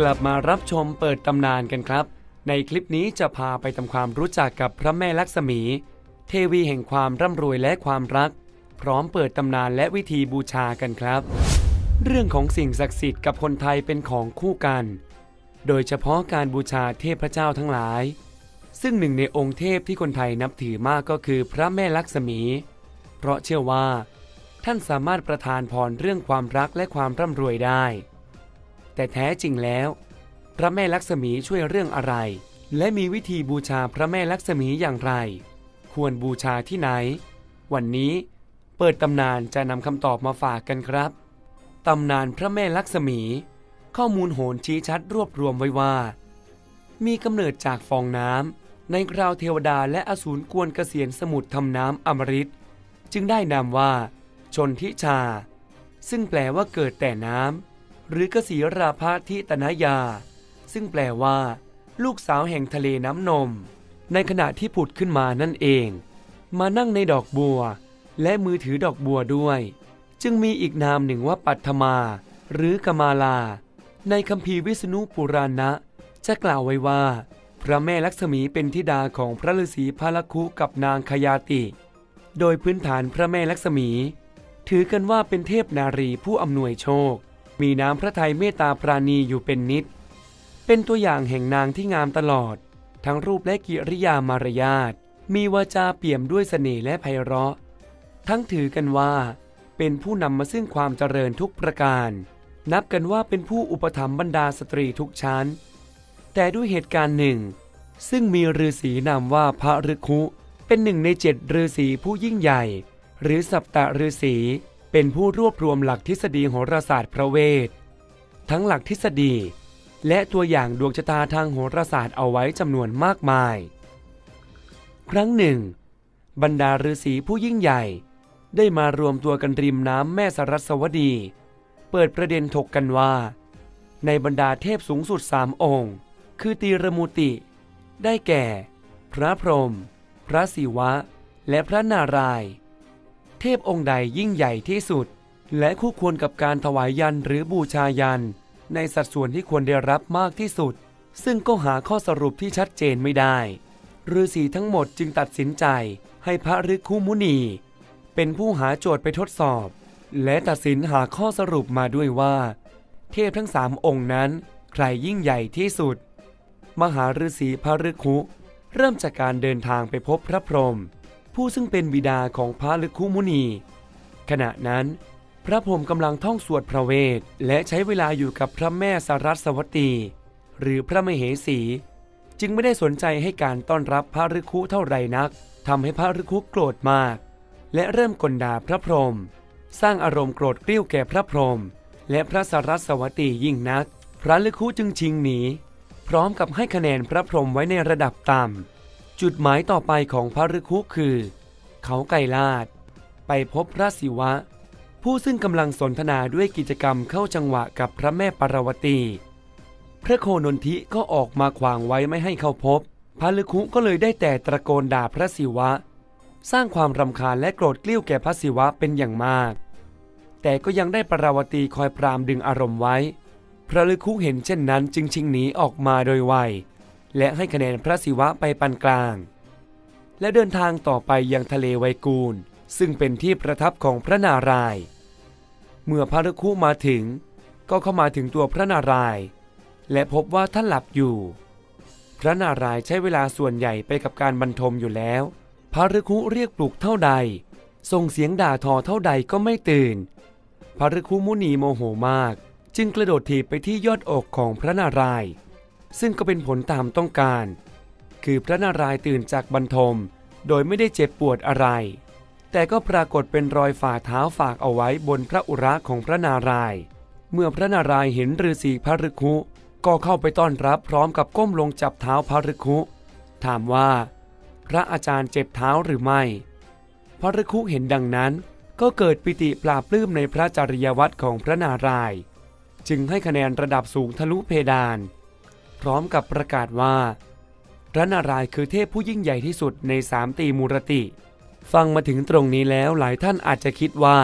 กลับมารับชมเปิดตำนานกันครับ ในคลิปนี้จะพาไปทำความรู้จักกับพระแม่ลักษมี เทวีแห่งความร่ำรวยและความรัก พร้อมเปิดตำนานและวิธีบูชากันครับ เรื่องของสิ่งศักดิ์สิทธิ์กับคนไทยเป็นของคู่กัน โดยเฉพาะการบูชาเทพเจ้าทั้งหลาย ซึ่งหนึ่งในองค์เทพที่คนไทยนับถือมากก็คือพระแม่ลักษมี เพราะเชื่อว่า ท่านสามารถประทานพรเรื่องความรักและความร่ำรวยได้ แต่แท้จริงแล้ว พระแม่ลักษมีช่วยเรื่องอะไร และมีวิธีบูชาพระแม่ลักษมีอย่างไร ควรบูชาที่ไหน วันนี้เปิดตำนานจะนำคำตอบมาฝากกันครับ ตำนานพระแม่ลักษมี ข้อมูลโหนชี้ชัดรวบรวมไว้ว่า มีกำเนิดจากฟองน้ำในคราวเทวดาและอสูรกวนเกษียณสมุทรทำน้ำอมฤตจึงได้นามว่า ชนทิชา ซึ่งแปลว่าเกิดแต่น้ำ หรือกสีราภาทิตนายา ซึ่งแปลว่า ลูกสาวแห่งทะเลน้ำนม ในขณะที่ผุดขึ้นมานั่นเอง มานั่งในดอกบัว และมือถือดอกบัวด้วย จึงมีอีกนามหนึ่งว่าปัทมา หรือกมาลา ในคัมภีร์วิษณุปุราณะ จะกล่าวไว้ว่า พระแม่ลักษมีเป็นธิดาของพระฤาษีพาลคุกับนางขยาติ โดยพื้นฐานพระแม่ลักษมี ถือกันว่าเป็นเทพนารีผู้อำนวยโชค มีน้ำพระทัยเมตตาปราณีอยู่เป็นนิด เป็นตัวอย่างแห่งนางที่งามตลอด ทั้งรูปและกิริยามารยาท มีวาจาเปี่ยมด้วยเสน่ห์และไพเราะ ทั้งถือกันว่า เป็นผู้นำมาซึ่งความเจริญทุกประการ นับกันว่าเป็นผู้อุปถัมภ์บรรดาสตรีทุกชั้น แต่ด้วยเหตุการณ์หนึ่ง ซึ่งมีฤาษีนามว่าพระฤคุเป็นหนึ่งในเจ็ดฤาษีผู้ยิ่งใหญ่ หรือสัปตะฤาษี เป็นผู้รวบรวมหลักทฤษฎีโหราศาสตร์พระเวท ทั้งหลักทฤษฎี และตัวอย่างดวงชะตาทางโหราศาสตร์เอาไว้จำนวนมากมาย ครั้งหนึ่ง บรรดาฤาษีผู้ยิ่งใหญ่ ได้มารวมตัวกันริมน้ำแม่สรัสวดี เปิดประเด็นถกกันว่า ในบรรดาเทพสูงสุดสามองค์ คือตีรมูติ ได้แก่ พระพรหมพระศิวะ และพระนารายณ์ เทพองค์ใดยิ่งใหญ่ที่สุด และคู่ควรกับการถวายยันหรือบูชายัน ในสัดส่วนที่ควรได้รับมากที่สุด ซึ่งก็หาข้อสรุปที่ชัดเจนไม่ได้ฤาษีทั้งหมดจึงตัดสินใจให้พระฤคุมุนี เป็นผู้หาโจทย์ไปทดสอบ และตัดสินหาข้อสรุปมาด้วยว่า เทพทั้งสามองค์นั้น ใครยิ่งใหญ่ที่สุด มหาฤาษีพระฤคุเริ่มจากการเดินทางไปพบพระพรหม ผู้ซึ่งเป็นบิดาของพระฤคุมุนี ขณะนั้น พระพรหมกำลังท่องสวดพระเวท และใช้เวลาอยู่กับพระแม่สรัสวตี หรือพระมเหสี จึงไม่ได้สนใจให้การต้อนรับพระฤคุเท่าไรนักทำให้พระฤคุโกรธมาก และเริ่มกลด่าพระพรหมสร้างอารมณ์โกรธกริ้วแก่พระพรหมและพระสรัสวตียิ่งนัก พระฤคุจึงชิงหนีพร้อมกับให้คะแนนพระพรหมไว้ในระดับต่ำ จุดหมายต่อไปของพระฤคุคือ เขาไก่ลาด ไปพบพระศิวะ ผู้ซึ่งกำลังสนทนาด้วยกิจกรรมเข้าจังหวะกับพระแม่ปารวตี พระโคนนทิก็ออกมาขวางไว้ไม่ให้เข้าพบ พระฤคุก็เลยได้แต่ตะโกนด่าพระศิวะ สร้างความรำคาญและโกรธกลิ้วแก่พระศิวะเป็นอย่างมาก แต่ก็ยังได้ปาราวตีคอยปรามดึงอารมณ์ไว้ พระฤคุเห็นเช่นนั้นจึงชิงหนีออกมาโดยไว และให้คะแนนพระศิวะไปปานกลาง และเดินทางต่อไปยังทะเลไวกูล ซึ่งเป็นที่ประทับของพระนารายณ์เมื่อพระฤคุมาถึง ก็เข้ามาถึงตัวพระนารายณ์และพบว่าท่านหลับอยู่ พระนารายณ์ใช้เวลาส่วนใหญ่ไปกับการบรรทมอยู่แล้ว พระฤคุเรียกปลุกเท่าใด ส่งเสียงด่าทอเท่าใดก็ไม่ตื่น พระฤคุมุนีโมโหมาก จึงกระโดดถีบไปที่ยอดอกของพระนารายณ์ ซึ่งก็เป็นผลตามต้องการ คือพระนารายณ์ตื่นจากบรรทม โดยไม่ได้เจ็บปวดอะไร แต่ก็ปรากฏเป็นรอยฝ่าเท้าฝากเอาไว้บนพระอุระของพระนารายณ์เมื่อพระนารายณ์เห็นฤาษีพระฤคุก็เข้าไปต้อนรับพร้อมกับก้มลงจับเท้าพระฤคุถามว่า พระอาจารย์เจ็บเท้าหรือไม่ พระฤคุเห็นดังนั้นก็เกิดปิติปราบปลื้มในพระจริยวัตรของพระนารายณ์จึงให้คะแนนระดับสูงทะลุเพดาน พร้อมกับประกาศว่าพระนารายณ์คือเทพผู้ยิ่งใหญ่ที่สุดในสามตีมูรติ ฟังมาถึงตรงนี้แล้วหลายท่านอาจจะคิดว่า